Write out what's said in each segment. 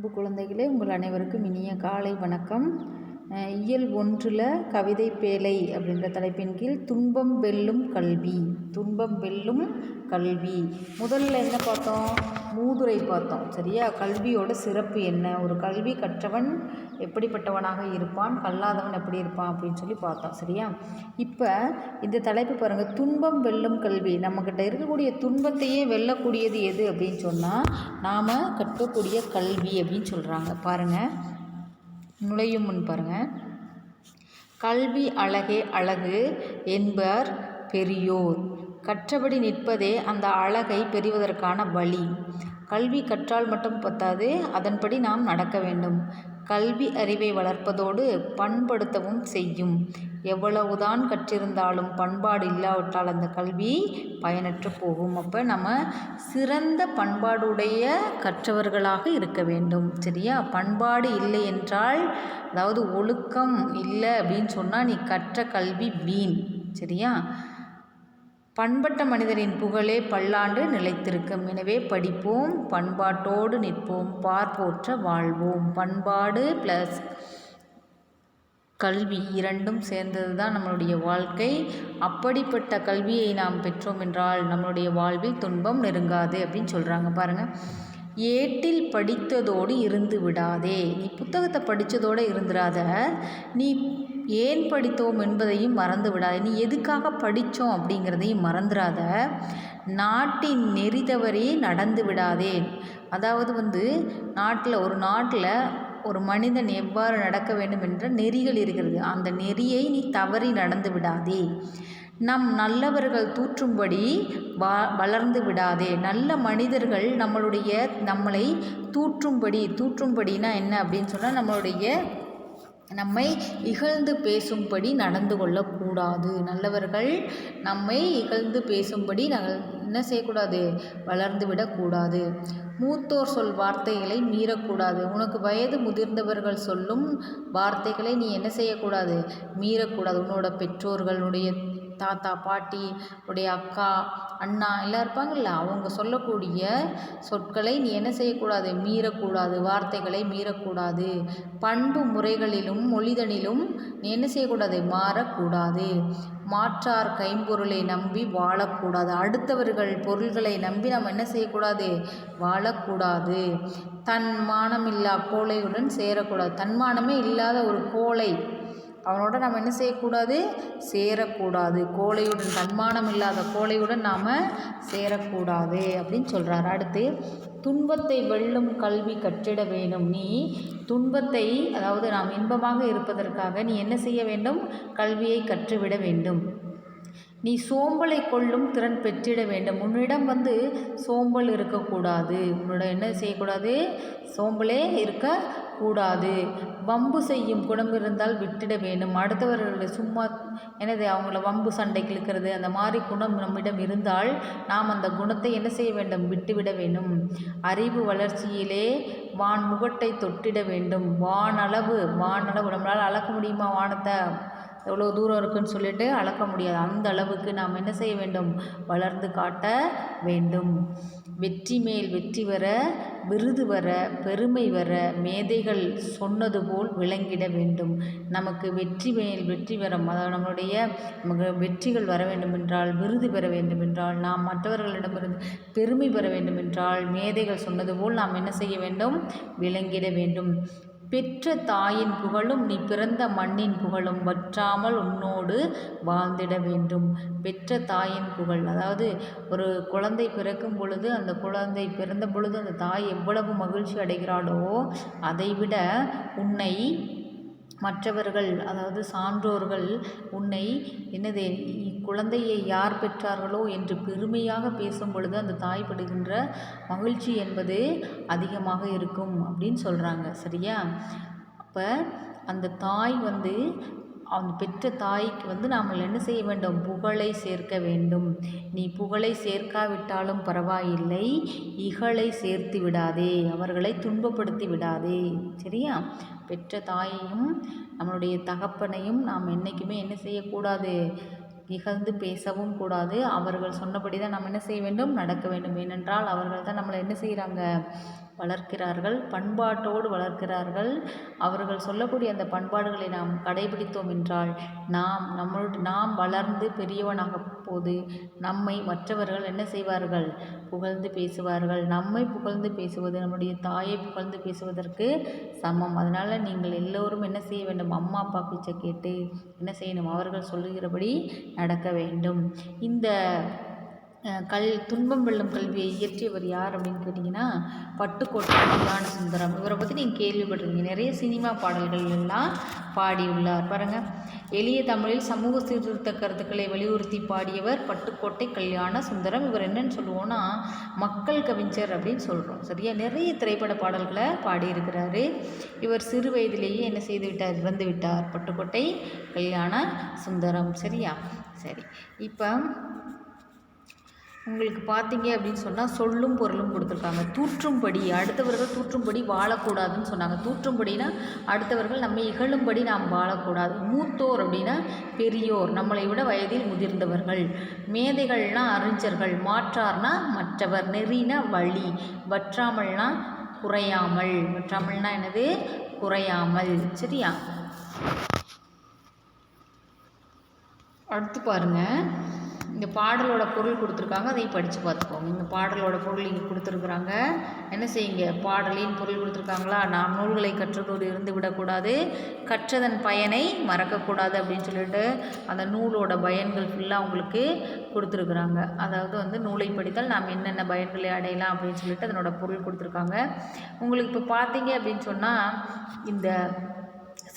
அன்பு குழந்தைகளே உங்கள் அனைவருக்கும் இனிய காலை வணக்கம். இயல் ஒன்றில் கவிதை பேழை அப்படின்ற தலைப்பின் கீழ் துன்பம் வெல்லும் கல்வி துன்பம் வெல்லும் கல்வி. முதல்ல என்ன பார்த்தோம்? மூதுரை பார்த்தோம். சரியா? கல்வியோட சிறப்பு என்ன? ஒரு கல்வி கற்றவன் எப்படிப்பட்டவனாக இருப்பான்? கல்லாதவன் எப்படி இருப்பான்? அப்படின்னு சொல்லி பார்த்தோம். சரியா? இப்போ இந்த தலைப்பு பாருங்கள் துன்பம் வெல்லும் கல்வி. நம்மக்கிட்ட இருக்கக்கூடிய துன்பத்தையே வெல்லக்கூடியது எது அப்படின்னு சொன்னால் நாம் கற்கக்கூடிய கல்வி அப்படின்னு சொல்கிறாங்க பாருங்கள் நுழையும் முன் பாருங்கள் கல்வி அழகே அழகு என்பர் பெரியோர். கற்றபடி நிற்பதே அந்த அழகை பெறுவதற்கான வழி. கல்வி கற்றால் மட்டும் பத்தாது அதன்படி நாம் நடக்க வேண்டும். கல்வி அறிவை வளர்ப்பதோடு பண்படுத்தவும் செய்யும். எவ்வளவுதான் கற்றிருந்தாலும் பண்பாடு இல்லாவிட்டால் அந்த கல்வி பயனற்று போகும். அப்போ நம்ம சிறந்த பண்பாடுடைய கற்றவர்களாக இருக்க வேண்டும். சரியா? பண்பாடு இல்லை என்றால் அதாவது ஒழுக்கம் இல்லை அப்படின்னு சொன்னால் நீ கற்ற கல்வி வீண். சரியா? பண்பட்ட மனிதரின் புகழே பல்லாண்டு நிலைத்திருக்கும். எனவே படிப்போம் பண்பாட்டோடு நிற்போம் பார்ப்போற்ற வாழ்வோம். பண்பாடு ப்ளஸ் கல்வி இரண்டும் சேர்ந்தது தான் நம்மளுடைய வாழ்க்கை. அப்படிப்பட்ட கல்வியை நாம் பெற்றோம் என்றால் நம்மளுடைய வாழ்வில் துன்பம் நெருங்காது அப்படின்னு சொல்கிறாங்க பாருங்கள் ஏட்டில் படித்ததோடு இருந்து விடாதே. நீ புத்தகத்தை படித்ததோடு இருந்துடாத நீ ஏன் படித்தோம் என்பதையும் மறந்து விடாதே நீ எதுக்காக படித்தோம் அப்படிங்கிறதையும் மறந்துடாத நாட்டின் நெறி தவறி நடந்து விடாதே. அதாவது வந்து நாட்டில் ஒரு நாட்டில் ஒரு மனிதன் எவ்வாறு நடக்க வேண்டும் என்ற நெறிகள் இருக்கிறது. அந்த நெறியை நீ தவறி நடந்து விடாதே. நம் நல்லவர்கள் தூற்றும்படி வா வளர்ந்து விடாதே. நல்ல மனிதர்கள் நம்மளுடைய நம்மளை தூற்றும்படி தூற்றும்படினா என்ன அப்படின்னு சொன்னால் நம்மளுடைய நம்மை இகழ்ந்து பேசும்படி நடந்து கொள்ளக்கூடாது. நல்லவர்கள் நம்மை இகழ்ந்து பேசும்படி என்ன செய்யக்கூடாது? வளர்ந்து விடக்கூடாது. மூத்தோர் சொல் வார்த்தைகளை மீறக்கூடாது. உனக்கு வயது முதிர்ந்தவர்கள் சொல்லும் வார்த்தைகளை நீ என்ன செய்யக்கூடாது? மீறக்கூடாது. உன்னோட பெற்றோர்களுடைய தாத்தா பாட்டி உடைய அக்கா அண்ணா எல்லாம் இருப்பாங்கள்ல அவங்க சொல்லக்கூடிய சொற்களை நீ என்ன செய்யக்கூடாது? மீறக்கூடாது. வார்த்தைகளை மீறக்கூடாது. பண்பு முறைகளிலும் மொழிதனிலும் நீ என்ன செய்யக்கூடாது? மாறக்கூடாது. மாற்றார் கைம்பொருளை நம்பி வாழக்கூடாது. அடுத்தவர்கள் பொருள்களை நம்பி நம்ம என்ன செய்யக்கூடாது? வாழக்கூடாது. தன் மானமில்லா கோழையுடன் சேரக்கூடாது. தன்மானமே இல்லாத ஒரு கோழை அவனோட நம்ம என்ன செய்யக்கூடாது? சேரக்கூடாது. கோழையுடன் தன்மானம் இல்லாத கோழையுடன் நாம் சேரக்கூடாது அப்படின்னு சொல்கிறார் அடுத்து துன்பத்தை வெல்லும் கல்வி கற்றிட வேண்டும். நீ துன்பத்தை அதாவது நாம் இன்பமாக இருப்பதற்காக நீ என்ன செய்ய வேண்டும்? கல்வியை கற்றுவிட வேண்டும். நீ சோம்பலை கொள்ளும் திறன் பெற்றிட வேண்டும். உன்னிடம் வந்து சோம்பல் இருக்கக்கூடாது. உன்னோட என்ன செய்யக்கூடாது? சோம்பலே இருக்க கூடாது. வம்பு செய்யும் குணம் இருந்தால் விட்டுட வேண்டும். அடுத்தவர்களுடைய சும்மா என்னது அவங்கள வம்பு சண்டைக்கு இழுக்கிறது அந்த மாதிரி குணம் நம்மிடம் இருந்தால் நாம் அந்த குணத்தை என்ன செய்ய வேண்டும்? விட்டுவிட வேண்டும். அறிவு வளர்ச்சியிலே வான் முகட்டை தொட்டிட வேண்டும். வானளவு வானளவு. நம்மளால் அளக்க முடியுமா வானத்தை? எவ்வளோ தூரம் இருக்குதுன்னு சொல்லிட்டு அளக்க முடியாது. அந்த அளவுக்கு நாம் என்ன செய்ய வேண்டும்? வளர்ந்து காட்ட வேண்டும். வெற்றி மேல் வெற்றி வர விருது வர பெருமை வர மேதைகள் சொன்னது போல் விளங்கிட வேண்டும். நமக்கு வெற்றி மேல் வெற்றி பெற அதாவது நம்மளுடைய நமக்கு வெற்றிகள் வர வேண்டும் என்றால் விருது பெற வேண்டும் என்றால் நாம் மற்றவர்களிடமிருந்து பெருமை பெற வேண்டும் என்றால் மேதைகள் சொன்னது போல் நாம் என்ன செய்ய வேண்டும்? விளங்கிட வேண்டும். பெற்ற தாயின் புகழும் நீ பிறந்த மண்ணின் புகழும் வற்றாமல் உன்னோடு வாழ்ந்திட வேண்டும். பெற்ற தாயின் புகழ். அதாவது ஒரு குழந்தை பிறக்கும் பொழுது அந்த குழந்தை பிறந்த பொழுது அந்த தாய் எவ்வளவு மகிழ்ச்சி அடைகிறாளோ அதைவிட உன்னை மற்றவர்கள் அதாவது சான்றோர்கள் உன்னை என்னது குழந்தையை யார் பெற்றார்களோ என்று பெருமையாக பேசும் பொழுது அந்த தாய் படுகின்ற மகிழ்ச்சி என்பது அதிகமாக இருக்கும் அப்படின்னு சொல்கிறாங்க சரியா? அப்போ அந்த தாய் வந்து அவன் பெற்ற தாய்க்கு வந்து நாம் என்ன செய்ய வேண்டும்? புகழை சேர்க்க வேண்டும். நீ புகழை சேர்க்காவிட்டாலும் பரவாயில்லை. இகழை சேர்த்து விடாதே. அவர்களை துன்பப்படுத்தி விடாதே. சரியா? பெற்ற தாயையும் நம்மளுடைய தகப்பனையும் நாம் என்றைக்குமே என்ன செய்யக்கூடாது? இகழ்ந்து பேசவும் கூடாது. அவர்கள் சொன்னபடி தான் நாம் என்ன செய்ய வேண்டும்? நடக்க வேண்டும். ஏனென்றால் அவர்கள் தான் நம்மளை என்ன செய்கிறாங்க வளர்க்கிறார்கள். பண்பாட்டோடு வளர்க்கிறார்கள். அவர்கள் சொல்லக்கூடிய அந்த பண்பாடுகளை நாம் கடைபிடித்தோம் என்றால் நாம் நம்மளுடைய நாம் வளர்ந்து பெரியவனாக போது நம்மை மற்றவர்கள் என்ன செய்வார்கள்? புகழ்ந்து பேசுவார்கள். நம்மை புகழ்ந்து பேசுவது நம்முடைய தாயை புகழ்ந்து பேசுவதற்கு சமம். அதனால் நீங்கள் எல்லோரும் என்ன செய்ய வேண்டும்? அம்மா அப்பா பேச்சை கேட்டு என்ன செய்யணும்? அவர்கள் சொல்லுகிறபடி நடக்க வேண்டும். இந்த கல் துன்பம் வெல்லும் கல்வியை இயற்றியவர் யார் அப்படின்னு கேட்டிங்கன்னா பட்டுக்கோட்டை கல்யாண சுந்தரம். இவரை பற்றி நீங்கள் கேள்விப்பட்டிருக்கீங்க. நிறைய சினிமா பாடல்கள் எல்லாம் பாடியுள்ளார் பாருங்கள் எளிய தமிழில் சமூக சீர்திருத்த கருத்துக்களை வலியுறுத்தி பாடியவர் பட்டுக்கோட்டை கல்யாண சுந்தரம். இவர் என்னன்னு சொல்லுவோம்னா மக்கள் கவிஞர் அப்படின்னு சொல்கிறோம் சரியா? நிறைய திரைப்பட பாடல்களை பாடியிருக்கிறாரு. இவர் சிறு வயதிலேயே என்ன செய்து விட்டார்? இறந்து விட்டார். பட்டுக்கோட்டை கல்யாண சுந்தரம். சரியா? சரி. இப்போ உங்களுக்கு பார்த்தீங்க அப்படின்னு சொன்னால் சொல்லும் பொருளும் கொடுத்துருக்காங்க. தூற்றும்படி அடுத்தவர்கள் தூற்றும்படி வாழக்கூடாதுன்னு சொன்னாங்க. தூற்றும்படினா அடுத்தவர்கள் நம்மை இகழும்படி நாம் வாழக்கூடாது. மூத்தோர் அப்படின்னா பெரியோர் நம்மளை விட வயதில் முதிர்ந்தவர்கள். மேதைகள்னா அறிஞர்கள் மாற்றார்னா மற்றவர். நெறினா வழி வற்றாமல்னா குறையாமல். வற்றாமல்னா என்னது? குறையாமல். சரியா? அடுத்து பாருங்க. இந்த பாடலோட பொருள் கொடுத்துருக்காங்க அதை படித்து பார்த்துக்கோங்க. இந்த பாடலோட பொருள் இங்கே கொடுத்துருக்குறாங்க. என்ன செய்யுங்க? பாடலின் பொருள் கொடுத்துருக்காங்களா? நாம் நூல்களை கற்றதோடு இருந்து விடக்கூடாது கற்றதன் பயனை மறக்கக்கூடாது அப்படின்னு சொல்லிட்டு அந்த நூலோட பயன்கள் ஃபுல்லாக உங்களுக்கு கொடுத்துருக்குறாங்க. அதாவது வந்து நூலை படித்தால் நாம் என்னென்ன பயன்களை அடையலாம் அப்படின்னு சொல்லிட்டு அதனோட பொருள் கொடுத்துருக்காங்க. உங்களுக்கு இப்போ பார்த்தீங்க அப்படின்னு சொன்னால் இந்த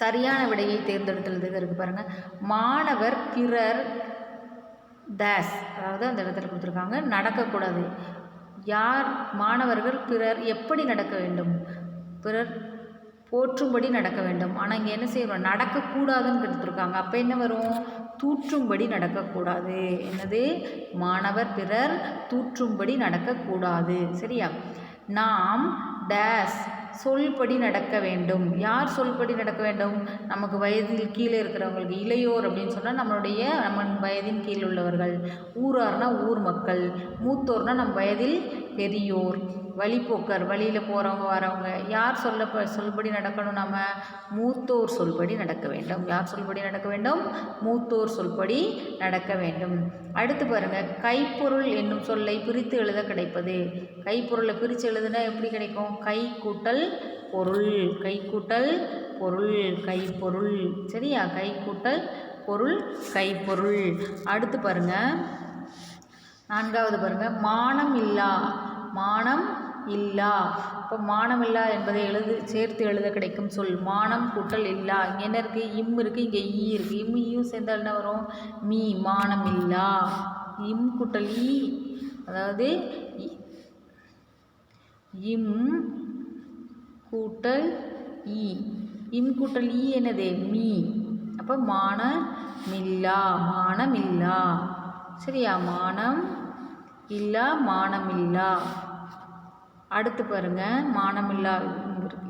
சரியான விடையை தேர்ந்தெடுத்துள்ளது இருக்குது பாருங்கள் மாணவர் பிறர் டேஸ் அதாவது அந்த இடத்துல கொடுத்துருக்காங்க. நடக்கக்கூடாது. யார் மாணவர்கள் பிறர் எப்படி நடக்க வேண்டும்? பிறர் போற்றும்படி நடக்க வேண்டும். ஆனால் இங்கே என்ன செய்யணும் நடக்கக்கூடாதுன்னு கொடுத்துருக்காங்க. அப்போ என்ன வரும்? தூற்றும்படி நடக்கக்கூடாது. என்னது? மாணவர் பிறர் தூற்றும்படி நடக்கக்கூடாது. சரியா? நாம் டேஸ் சொல்படி நடக்க வேண்டும். யார் சொல்படி நடக்க வேண்டும்? நமக்கு வயதில் கீழே இருக்கிறவங்களுக்கு இளையோர் அப்படின்னு சொன்னால் நம்மளுடைய நம்ம வயதின் கீழ் உள்ளவர்கள். ஊரார்னா ஊர் மக்கள். மூத்தோர்னா நம் வயதில் பெரியோர். வழிபோக்கர் வழியில் போகிறவங்க வரவங்க யார் சொல்ல சொல்படி நடக்கணும் நம்ம மூத்தோர் சொல்படி நடக்க வேண்டும். யார் சொல்படி நடக்க வேண்டும்? மூத்தோர் சொல்படி நடக்க வேண்டும். அடுத்து பாருங்கள் கைப்பொருள் என்னும் சொல்லை பிரித்து எழுத கிடைப்பது. கைப்பொருளை பிரித்து எழுதுனா எப்படி கிடைக்கும்? கை கூட்டல் பொருள். கை கூட்டல் பொருள் கைப்பொருள். சரியா? கை கூட்டல் பொருள் கைப்பொருள். அடுத்து பாருங்கள் நான்காவது பாருங்கள் மானம் இல்லா மானம் இல்லா. இப்போ மானம் இல்லா என்பதை எழுது சேர்த்து எழுத கிடைக்கும் சொல். மானம் கூட்டல் இல்லா. இங்கே என்ன இருக்குது இம் இருக்குது இங்கே ஈ இருக்குது இம் ஈயும் சேர்ந்தால் என்ன வரும்? மீ மானம் இல்லா. இம் கூட்டல் ஈ. அதாவது இ- இம் கூட்டல் ஈ. இம் கூட்டல் ஈ என்னது? மீ. அப்போ மானமில்லா மானமில்லா சரியா? மானம் இல்லா மானமில்லா அடுத்து பாருங்க மானமில்லா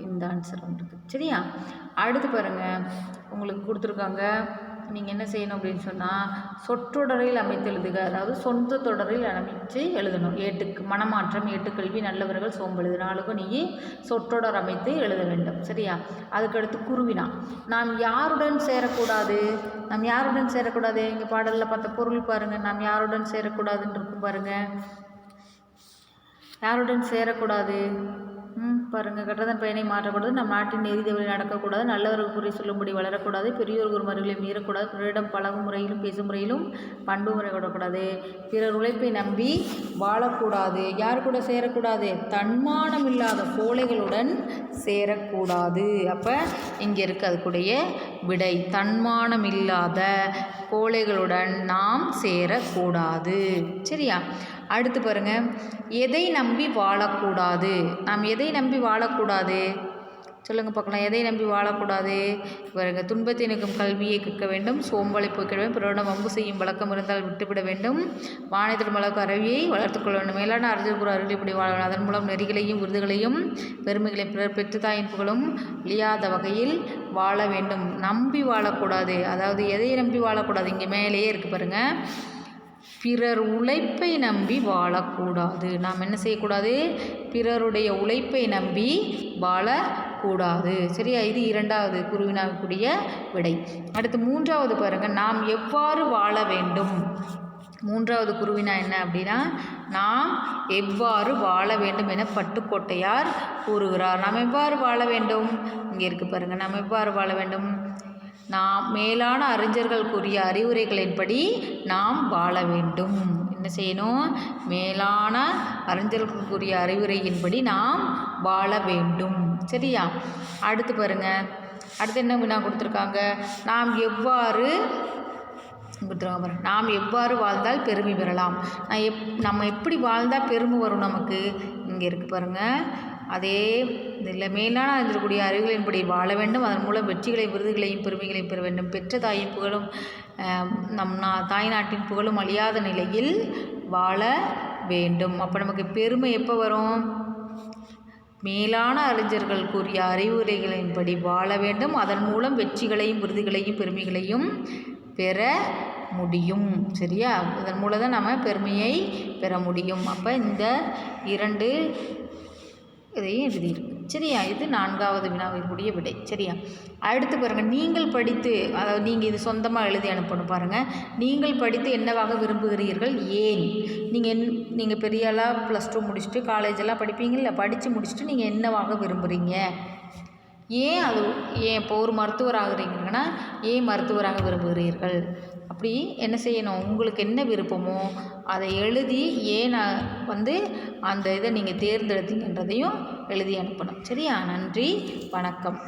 இந்த ஆன்சர் வந்துருக்கு சரியா? அடுத்து பாருங்க உங்களுக்கு கொடுத்துருக்காங்க நீங்கள் என்ன செய்யணும் அப்படின்னு சொன்னால் சொற்றொடரில் அமைத்து எழுதுக. அதாவது சொந்த தொடரில் அமைத்து எழுதணும். ஏட்டுக்கு மனமாற்றம் ஏட்டுக்கல்வி நல்லவர்கள் சோம்பெழுது நாளுக்கும் நீ சொற்றொடர் அமைத்து எழுத வேண்டும். சரியா? அதுக்கடுத்து குருவினா. நாம் யாருடன் சேரக்கூடாது? நாம் யாருடன் சேரக்கூடாது? எங்கள் பாடலில் பார்த்த பொருள் பாருங்கள் நாம் யாருடன் சேரக்கூடாதுன்னு இருக்கும் பாருங்கள் யாருடன் சேரக்கூடாது? ம் பாருங்கள் கட்டதன் பயனை மாற்றக்கூடாது. நம் நாட்டின் நெறி தவறி நடக்கக்கூடாது. நல்லவர்கள் குறி சொல்லும்படி வளரக்கூடாது. பெரியோர் குருமார்களை மீறக்கூடாது. பிறரிடம் பழகும் முறையிலும் பேசும் முறையிலும் பண்பு முறை கொள்ளக்கூடாது பிறர் உழைப்பை நம்பி வாழக்கூடாது. யார் கூட சேரக்கூடாது? தன்மானம் இல்லாத கோழைகளுடன் சேரக்கூடாது. அப்போ இங்கே இருக்கு அதுக்குடைய விடை. தன்மானம் இல்லாத கோழைகளுடன் நாம் சேரக்கூடாது. சரியா? அடுத்து பாருங்க. எதை நம்பி வாழக்கூடாது? நாம் எதை நம்பி வாழக்கூடாது? சொல்லுங்கள் பார்க்கலாம். எதை நம்பி வாழக்கூடாது? பாருங்க. துன்பத்தை நிற்கும் கல்வியை கற்க வேண்டும். சோம்பலை போக்கிட வேண்டும். பிறரிடம் வம்பு செய்யும் வழக்கம் இருந்தால் விட்டுவிட வேண்டும். வானத்தில் மலக்கு அறவியை வளர்த்துக்கொள்ள வேண்டும். மேலான அறிஞர் குரு அருள் இப்படி வாழ வேண்டும் அதன் மூலம் நெறிகளையும் விருதுகளையும் பெருமைகளையும் பிறர் பெற்று தாயின் புகழும் வகையில் வாழ வேண்டும். நம்பி வாழக்கூடாது. அதாவது எதை நம்பி வாழக்கூடாது? இங்கே மேலேயே இருக்குது பாருங்கள் பிறர் உழைப்பை நம்பி வாழக்கூடாது. நாம் என்ன செய்யக்கூடாது? பிறருடைய உழைப்பை நம்பி வாழக்கூடாது. சரியா? இது இரண்டாவது குருவினாவுக்குரிய விடை. அடுத்து மூன்றாவது பாருங்கள் நாம் எவ்வாறு வாழ வேண்டும்? மூன்றாவது குருவினா என்ன அப்படின்னா நாம் எவ்வாறு வாழ வேண்டும் என பட்டுக்கோட்டையார் கூறுகிறார். நாம் எவ்வாறு வாழ வேண்டும்? இங்கே இருக்கு பாருங்கள் நாம் எவ்வாறு வாழ வேண்டும்? நாம் மேலான அறிஞர்கள் கூறிய அறிவுரைகளின்படி நாம் வாழ வேண்டும். என்ன செய்யணும்? மேலான அறிஞர்கள் கூறிய அறிவுரையின்படி நாம் வாழ வேண்டும். சரியா? அடுத்து பாருங்க. அடுத்து என்ன வினா கொடுத்துருக்காங்க? நாம் எவ்வாறு கொடுத்துருக்காங்க பாருங்க. நாம் எவ்வாறு வாழ்ந்தால் பெருமை பெறலாம்? நான் எப் நம்ம எப்படி வாழ்ந்தால் பெருமை வரும் நமக்கு? இங்கே இருக்குது பாருங்கள் அதே இதில் மேலான அறிந்திருக்கூடிய அறிவுகளின்படி வாழ வேண்டும். அதன் மூலம் வெற்றிகளை விருதுகளையும் பெருமைகளையும் பெற வேண்டும். பெற்ற தாயின் புகழும் நம் நா தாய் நாட்டின் புகழும் அழியாத நிலையில் வாழ வேண்டும். அப்போ நமக்கு பெருமை எப்போ வரும்? மேலான அறிஞர்கள் கூறிய அறிவுரைகளின்படி வாழ வேண்டும். அதன் மூலம் வெற்றிகளையும் விருதுகளையும் பெருமைகளையும் பெற முடியும். சரியா? இதன் மூலம் தான் நம்ம பெருமையை பெற முடியும். அப்போ இந்த இரண்டு இதையும் எழுதியிருக்கு. சரியா? இது நான்காவது வினாவிற்குரிய விடை. சரியா? அடுத்து பாருங்கள் நீங்கள் படித்து அதாவது நீங்கள் இது சொந்தமாக எழுதி அனுப்பணும் பாருங்கள் நீங்கள் படித்து என்னவாக விரும்புகிறீர்கள்? ஏன்? நீங்கள் என் நீங்கள் பெரிய ப்ளஸ் டூ முடிச்சுட்டு காலேஜ் எல்லாம் படிப்பீங்கள்ல படித்து முடிச்சுட்டு நீங்கள் என்னவாக விரும்புகிறீங்க ஏன் அது ஏன் இப்போ ஒரு மருத்துவர் ஆகுறீங்கன்னா ஏன் மருத்துவராக விரும்புகிறீர்கள்? அப்படி என்ன செய்யணும்? உங்களுக்கு என்ன விருப்பமோ அதை எழுதி ஏன் நான் வந்து அந்த இதை நீங்கள் தேர்ந்தெடுத்தீங்கன்றதையும் எழுதி அனுப்பணும். சரியா? நன்றி. வணக்கம்.